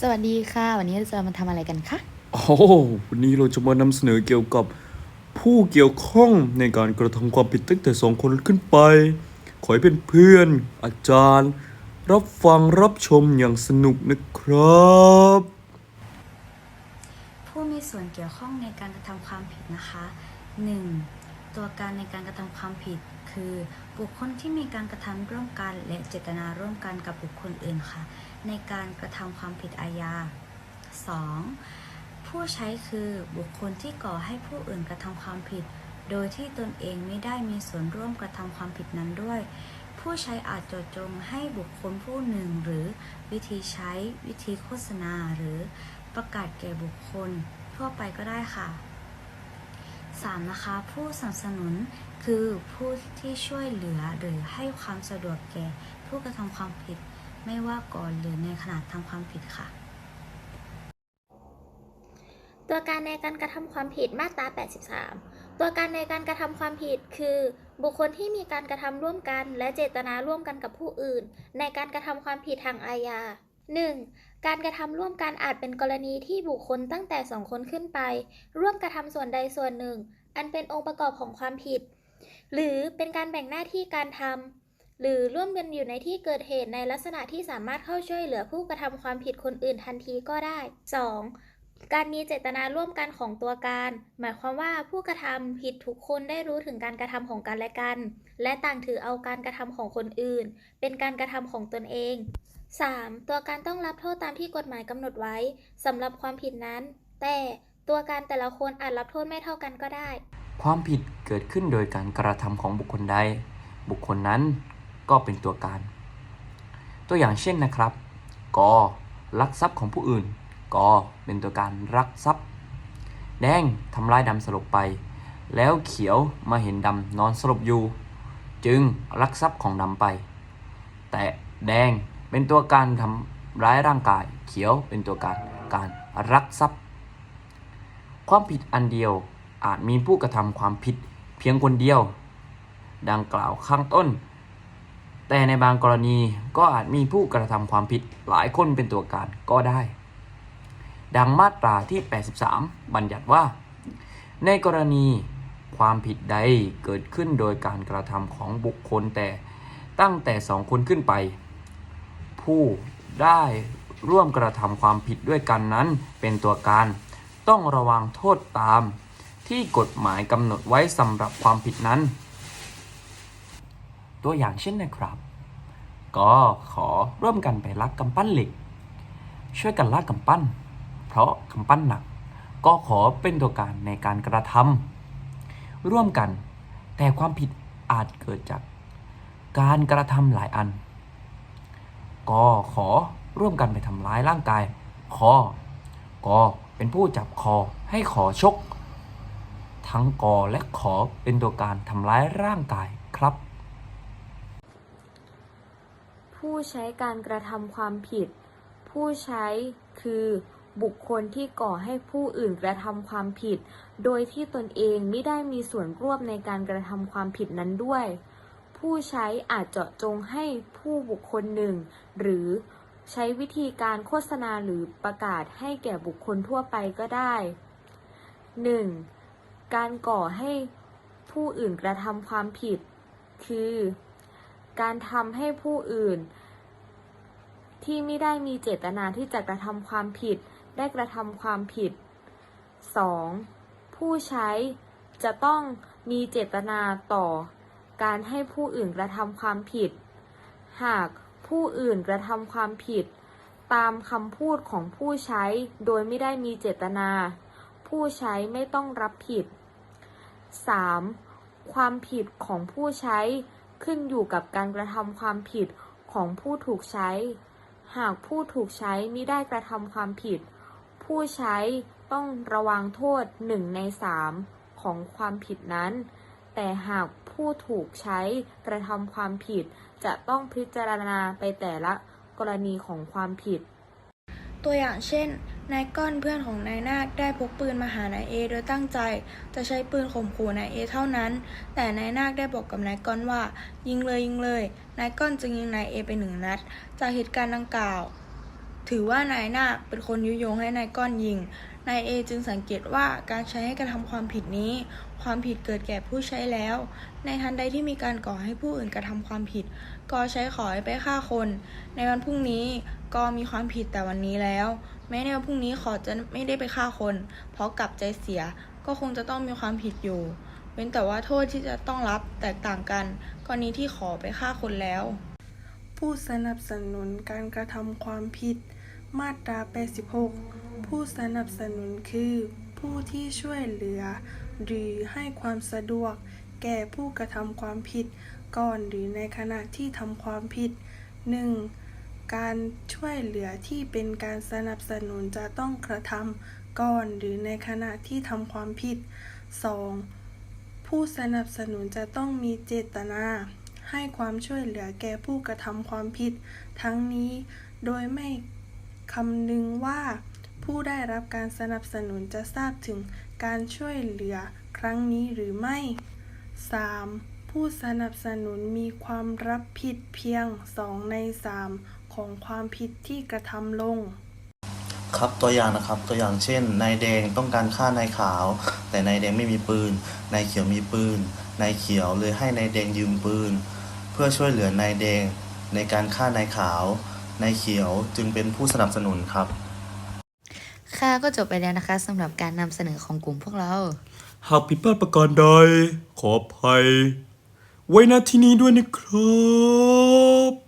สวัสดีค่ะ วันนี้เราจะมาทำอะไรกันคะโอ้โหวันนี้เราจะมานำเสนอเกี่ยวกับผู้เกี่ยวข้องในการกระทำความผิดตั้งแต่สองคนขึ้นไป ขอให้เป็นเพื่อน อาจารย์ รับฟังรับชมอย่างสนุกนะครับ ผู้มีส่วนเกี่ยวข้องในการกระทำความผิดนะคะ 1. ตัวการในการกระทำความผิด คือบุคคลที่มีการกระทำร่วมกันและเจตนาร่วมกันกับบุคคลอื่นค่ะ ในการกระทำความผิดอาญา 2. ผู้ใช้คือบุคคลที่ก่อให้ผู้อื่นกระทำความผิด โดยที่ตนเองไม่ได้มีส่วนร่วมกระทำความผิดนั้นด้วย ผู้ใช้อาจจาะจงให้บุคคลผู้หนึ่ง หรือวิธีใช้วิธีโฆษณาหรือประกาศแก่บุคคลทั่วไปก็ได้ค่ะ 3. นะคะผู้สนับสนุนคือผู้ที่ช่วยเหลือหรือให้ความสะดวกแก่ ผู้กระทำความผิดไม่ว่าก่อนหรือในขณะทำความผิดค่ะ ตัวการในการกระทำความผิดมาตรา 83 ตัวการในการกระทำความผิดคือ บุคคลที่มีการกระทำร่วมกัน และเจตนาร่วมกันกับผู้อื่น ในการกระทำความผิดทางอาญา 1. การกระทำร่วมกันอาจเป็นกรณีที่บุคคลตั้งแต่สองคนขึ้นไป ร่วมกระทำส่วนใดส่วนหนึ่ง อันเป็นองค์ประกอบของความผิด หรือเป็นการแบ่งหน้าที่การทำหรือร่วมกันอยู่ในที่เกิดเหตุในลักษณะที่สามารถเข้าช่วยเหลือผู้กระทำความผิดคนอื่นทันทีก็ได้ 2. การมีเจตนาร่วมกันของตัวการ หมายความว่าผู้กระทำผิดทุกคนได้รู้ถึงการกระทำของกันและกัน และต่างถือเอาการกระทำของคนอื่น เป็นการกระทำของตนเอง 3. ตัวการต้องรับโทษตามที่กฎหมายกำหนดไว้สำหรับความผิดนั้น แต่ตัวการแต่ละคนอาจรับโทษไม่เท่ากันก็ได้ ความผิดเกิดขึ้นโดยการกระทำของบุคคลใด บุคคลนั้นก็เป็นตัวการ ตัวอย่างเช่นนะครับกลักทรัพย์ของผู้อื่นกเป็นตัวการรักทรัพย์ แดงทำร้ายดำสลบไป แล้วเขียวมาเห็นดำนอนสลบอยู่ จึงรักทรัพย์ของดำไป แต่แดง เป็นตัวการทำร้ายร่างกาย เขียวเป็นตัวการการรักทรัพย์ ความผิดอันเดียวอาจมีผู้กระทำความผิดเพียงคนเดียว ดังกล่าวข้างต้น แต่ในบางกรณีก็อาจมีผู้กระทำความผิดหลายคนเป็นตัวการก็ได้ ดังมาตราที่ 83 บัญญัติว่า ในกรณีความผิดใดเกิดขึ้นโดยการกระทำของบุคคลแต่ตั้งแต่สองคนขึ้นไป ผู้ได้ร่วมกระทำความผิดด้วยกันนั้นเป็นตัวการ ต้องระวังโทษตาม ที่กฎหมายกำหนดไว้สำหรับความผิดนั้น ตัวอย่างเช่นนะครับก็ขอร่วมกันไปลักกำปั้นเหล็ก ช่วยกันลากกำปั้น เพราะกำปั้นหนัก ก็ขอเป็นตัวการในการกระทำร่วมกัน แต่ความผิดอาจเกิดจาก การกระทำหลายอัน ก็ขอร่วมกันไปทำร้ายร่างกาย คอก็เป็นผู้จับคอให้ขอชก ทั้งกอและขอเป็นตัวการทำร้ายร่างกายครับ ผู้ใช้การกระทำความผิด ผู้ใช้คือบุคคลที่ก่อให้ผู้อื่นกระทำความผิด โดยที่ตนเองไม่ได้มีส่วนร่วมในการกระทำความผิดนั้นด้วย ผู้ใช้อาจเจาะจงให้ผู้บุคคลหนึ่ง หรือใช้วิธีการโฆษณาหรือประกาศให้แก่บุคคลทั่วไปก็ได้ 1. การก่อให้ผู้อื่นกระทำความผิด คือ การทำให้ผู้อื่น ที่ไม่ได้มีเจตนาที่จะกระทำความผิด ได้กระทำความผิด 2. ผู้ใช้จะต้องมีเจตนาต่อ การให้ผู้อื่นกระทำความผิด หากผู้อื่นกระทำความผิด ตามคำพูดของผู้ใช้โดยไม่ได้มีเจตนา ผู้ใช้ไม่ต้องรับผิด 3. ความผิดของผู้ใช้ขึ้นอยู่กับการกระทำความผิดของผู้ถูกใช้ หากผู้ถูกใช้มิได้กระทำความผิด ผู้ใช้ต้องระวังโทษหนึ่งในสามของความผิดนั้น แต่หาก ผู้ถูกใช้กระทำความผิด จะต้องพิจารณาไปแต่ละกรณีของความผิด ตัวอย่างเช่น นายก้อนเพื่อนของนายนาคได้พกปืนมาหานายเอ โดยตั้งใจ จะใช้ปืนข่มขู่นายเอเท่านั้น แต่นายนาคได้บอกกับนายก้อนว่า ยิงเลยยิงเลย นายก้อนจึงยิงนายเอไปหนึ่งนัด จากเหตุการณ์ดังกล่าว ถือว่านายนาคเป็นคนยุยงให้นายก้อนยิง นายเอจึงสังเกตว่าการใช้ให้กระทำความผิดนี้ ความผิดเกิดแก่ผู้ใช้แล้ว ในทันใดที่มีการก่อให้ผู้อื่นกระทำความผิด กอใช้ขอให้ไปฆ่าคน ในวันพรุ่งนี้กอมีความผิดแต่วันนี้แล้ว แม้ในวันพรุ่งนี้ขอจะไม่ได้ไปฆ่าคน เพราะกลับใจเสียก็คงจะต้องมีความผิดอยู่ เว้นแต่ว่าโทษที่จะต้องรับแตกต่างกัน กรณีที่ขอไปฆ่าคนแล้ว ผู้สนับสนุนการกระทำความผิด มาตรา86 ผู้สนับสนุนคือ ผู้ที่ช่วยเหลือ หรือให้ความสะดวก แก่ผู้กระทำความผิด ก่อนหรือในขณะที่ทำความผิด 1. การช่วยเหลือที่เป็นการสนับสนุนจะต้องกระทำก่อนหรือในขณะที่ทำความผิด 2. ผู้สนับสนุนจะต้องมีเจตนาให้ความช่วยเหลือแก่ผู้กระทำความผิด ทั้งนี้โดยไม่คำนึงว่า ผู้ได้รับการสนับสนุนจะทราบถึงการช่วยเหลือครั้งนี้หรือไม่ 3. ผู้สนับสนุนมีความรับผิดเพียง 2 ใน 3 ของความผิดที่กระทำลงครับตัวอย่างนะครับตัวอย่างเช่นนายแดงต้องการฆ่านายขาว แต่นายแดงไม่มีปืนนายเขียวมีปืนนายเขียวเลยให้นายแดงยืมปืน เพื่อช่วยเหลือนายแดงในการฆ่านายขาวนายเขียวจึงเป็นผู้สนับสนุนครับ ค่ะก็จบไปแล้วนะคะสำหรับการนำเสนอของกลุ่มพวกเรา หากผิดพลาดประการใด ขออภัย ไว้ณที่นี้ด้วยนะครับ